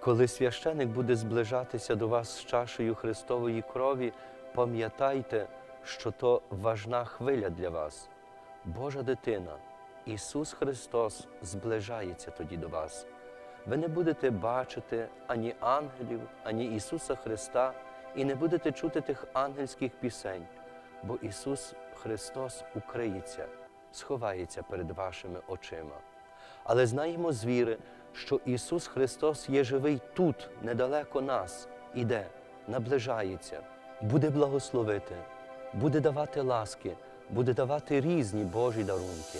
Коли священик буде зближатися до вас з чашею Христової крові, пам'ятайте, що то важна хвиля для вас. Божа дитина, Ісус Христос зближається тоді до вас. Ви не будете бачити ані ангелів, ані Ісуса Христа, і не будете чути тих ангельських пісень, бо Ісус Христос укриється, сховається перед вашими очима. Але знаємо з віри, що Ісус Христос є живий тут, недалеко нас, іде, наближається, буде благословити, буде давати ласки, буде давати різні Божі дарунки.